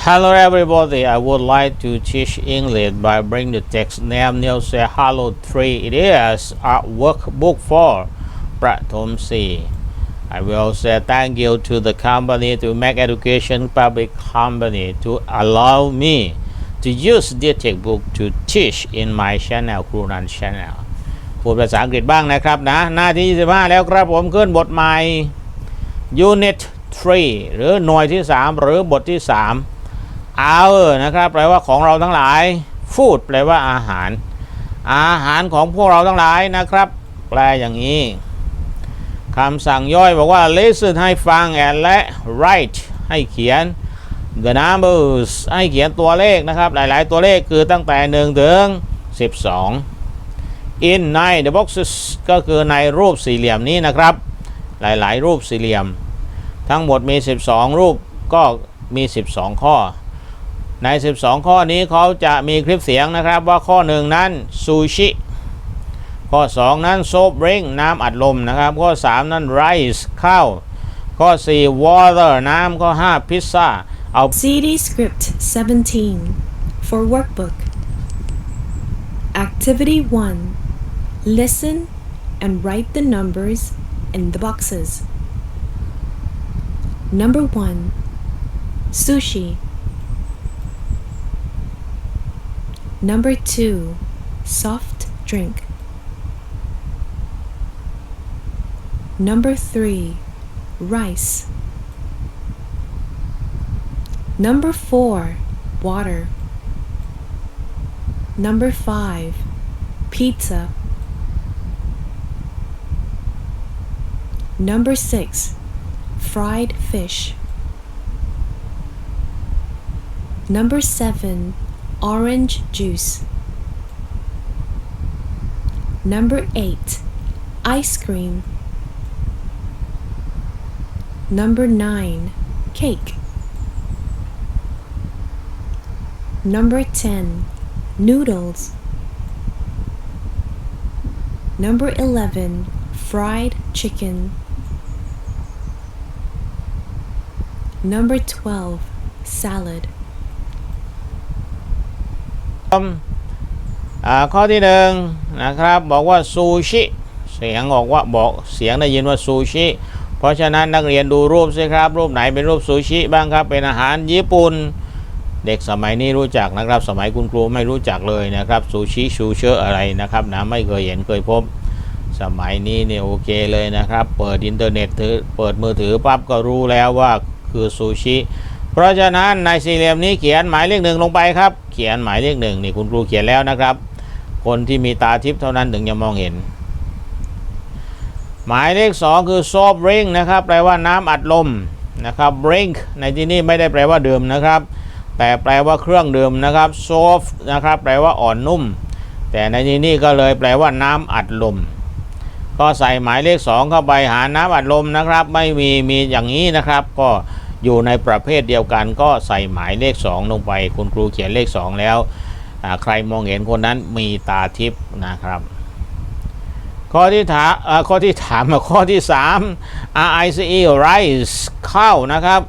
Hello everybody, I would like to teach English by bring the text name Neil say hello 3. It is a workbook for ประถม C. I will say thank you to the company to make education public company to allow me to use this textbook to teach in my channel ครูนัน channel พูดภาษาอังกฤษบ้างนะครับนะ หน้าที่ 25 แล้วครับผมขึ้นบทใหม่ Unit 3 หรือหน่วยที่ 3 หรือบทที่ 3 hour นะครับแปลว่าของเราทั้งหลาย food แปลว่าอาหาร อาหารของพวกเราทั้งหลายนะครับ แปลอย่างนี้คำสั่งย่อยบอกว่า listen ให้ฟัง and และ write ให้เขียน the numbers ให้เขียนตัวเลขนะครับ หลาย ๆ ตัวเลขคือตั้งแต่ 1 ถึง 12 in ใน the boxes ก็คือในรูปสี่เหลี่ยมนี้นะครับ หลาย ๆ รูปสี่เหลี่ยม ทั้งหมดมี 12 รูปก็มี 12 ข้อ ใน 12 ข้อนี้เขาจะมีคลิปเสียงนะครับว่าข้อ1นั้นซูชิข้อ 2 นั้นโซบริงน้ำอัดลมนะครับ ข้อ 3 นั้นไรซ์ข้าวข้อ 4 water น้ำข้อ 5 พิซซ่าเอา CD script 17 for workbook. Activity 1 Listen and write the numbers in the boxes. Number 1 Sushi. Number 2 Soft drink. Number 3 Rice. Number 4 Water. Number 5 Pizza. Number 6 Fried fish. Number 7 Orange juice. Number 8 Ice cream. Number 9 Cake. Number 10 Noodles. Number 11 Fried chicken. Number 12 Salad. ข้อที่หนึ่งนะครับบอกว่าซูชิเสียงออกว่าบอกเสียงได้ยินว่าซูชิเพราะฉะนั้นนักเรียนดูรูปสิครับ รูปไหนเป็นรูปซูชิบ้างครับเป็นอาหารญี่ปุ่นเด็กสมัยนี้รู้จักนะครับ สมัยคุณครูไม่รู้จักเลยนะครับซูชิชูเชออะไรนะครับนะไม่เคยเห็นเคยพบ สมัยนี้เนี่ยโอเคเลยนะครับ เปิดอินเทอร์เน็ตถือเปิดมือถือปั๊บก็รู้แล้วว่าคือซูชิ เพราะฉะนั้นในสี่เหลี่ยมนี้เขียนหมายเลขหนึ่งลงไปครับ เขียนหมายเลขหนึ่งนี่คุณครูเขียนแล้วนะครับ คนที่มีตาทิพย์เท่านั้นถึงจะมองเห็น หมายเลขสองคือซอฟริงนะครับแปลว่าน้ำอัดลมนะครับริงในที่นี้ไม่ได้แปลว่าดื่มนะครับ แต่แปลว่าเครื่องดื่มนะครับซฟนะครับแปลว่าอ่อนนุ่ม แต่ในที่นี้ก็เลยแปลว่าน้ำอัดลมก็ใส่หมายเลข 2 เข้าไปหาน้ำอัดลมนะครับ ไม่มีมีอย่างนี้นะครับ ก็ อยู่ในประเภทเดียวกันก็ใส่หมายเลข 2 ลงไป คุณครูเขียนเลข 2 แล้ว ใครมองเห็นคนนั้นมีตาทิพย์นะครับ ข้อที่ถามข้อที่ถามมาข้อที่ 3 R I C E rice ข้าวนะครับ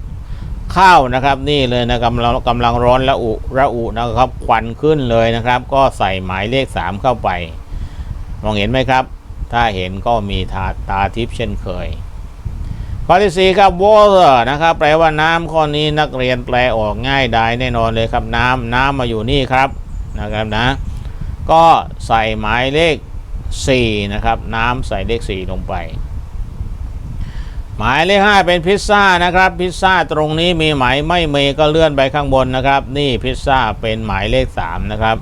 ข้าวนะครับนี่เลยนะกำลังกำลังร้อนระอุระอุนะครับควันขึ้นเลยนะครับ ก็ใส่หมายเลข 3 เข้าไป มองเห็นไหมครับ ถ้าเห็นก็มีตาตาทิพย์เช่นเคย ข้อที่4ครับ water นะครับแปลว่าน้ำข้อนี้นักเรียนแปลออกง่ายได้แน่นอนเลยครับน้ำน้ำมาอยู่นี่ครับนะครับนะ ก็ใส่หมายเลข4นะครับน้ำใส่เลข 4 ลงไป หมายเลข 5 เป็นพิซซ่านะครับ พิซซ่าตรงนี้มีหมายไม่มีก็เลื่อนไปข้างบนนะครับ นี่พิซซ่าเป็นหมายเลข 3 นะครับ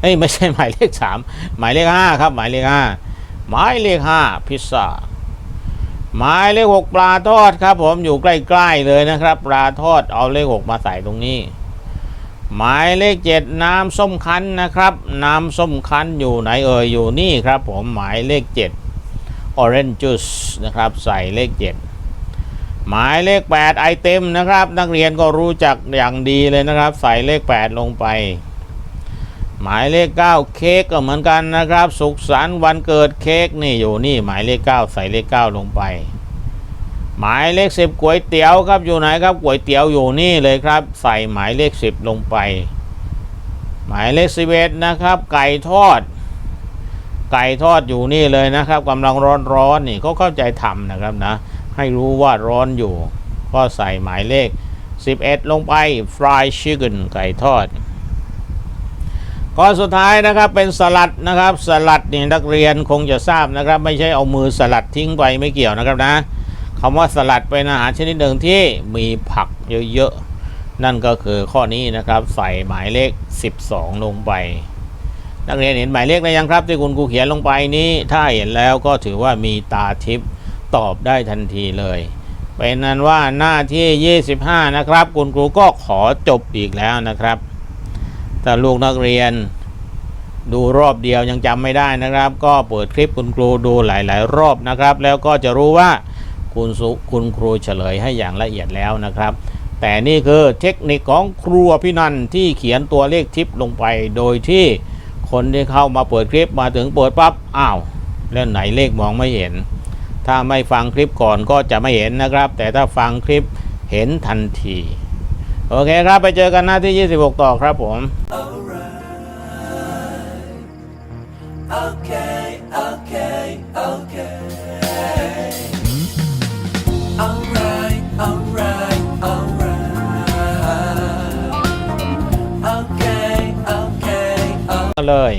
เอ้ยไม่ใช่หมายเลข 3 หมายเลข 5 ครับ หมายเลข 5 หมายเลข 5 พิซซ่า หมายเลข6ปลาทอดครับ ผมอยู่ใกล้ๆเลยนะครับ ปลาทอดเอาเลข6มาใส่ตรงนี้ หมายเลข7น้ำส้มคั้นนะครับ น้ำส้มคั้นอยู่ไหนเอ่ยอยู่นี่ครับ ผมหมายเลข7 orange juice นะครับ ใส่เลข7หมายเลข 8 ไอเต็มนะครับ นักเรียนก็รู้จักอย่างดีเลยนะครับ ใส่เลข 8 ลงไป หมายเลข 9 เค้กก็เหมือนกันนะครับ สุขสันต์วันเกิดเค้กนี่อยู่นี่หมายเลข 9 ใส่เลข 9 ลงไป หมายเลขสิบก๋วยเตี๋ยวครับอยู่ไหนครับก๋วยเตี๋ยวอยู่นี่เลยครับ ใส่หมายเลขสิบลงไป หมายเลขสิบเอ็ดนะครับ ไก่ทอด ไก่ทอดอยู่นี่เลยนะครับกำลังร้อนร้อนๆนี่ก็เข้าใจทำนะครับนะ ให้รู้ว่าร้อนอยู่ ก็ใส่หมายเลข 11 ลงไป fried chicken ไก่ทอด ข้อสุดท้ายนะครับเป็นสลัดนะครับ สลัดนี่นักเรียนคงจะทราบนะครับ ไม่ใช่เอามือสลัดทิ้งไปไม่เกี่ยวนะครับนะคำว่าสลัดเป็นอาหารชนิดหนึ่งที่มีผักเยอะๆนั่นก็คือข้อนี้นะครับใส่หมายเลข 12 ลงไป นักเรียนเห็นหมายเลขหรือยังครับ ที่คุณครูเขียนลงไปนี้ ถ้าเห็นแล้วก็ถือว่ามีตาทิพย์ตอบได้ทันทีเลยเป็นนั้นว่าหน้าที่ 25 นะครับ คุณครูก็ขอจบอีกแล้วนะครับ ถ้าลูกนักเรียน ดูรอบเดียวยังจำไม่ได้นะครับ ก็เปิดคลิปคุณครูดูหลาย ๆ รอบนะครับ แล้วก็จะรู้ว่าคุณสุคุณครูเฉลยให้อย่างละเอียดแล้วนะครับ แต่นี่คือเทคนิคของครูพี่นันที่เขียนตัวเลขทิปลงไป โดยที่คนที่เข้ามาเปิดคลิปมาถึงเปิดปั๊บอ้าวแล้วไหนเลขมองไม่เห็น ถ้าไม่ฟังคลิปก่อนก็จะไม่เห็นนะครับ แต่ถ้าฟังคลิปเห็นทันที โอเคครับไปเจอกันหน้าที่ 26 ต่อครับผม Okay, okay, okay. Alright, alright, alright. Okay, okay, okay. เลย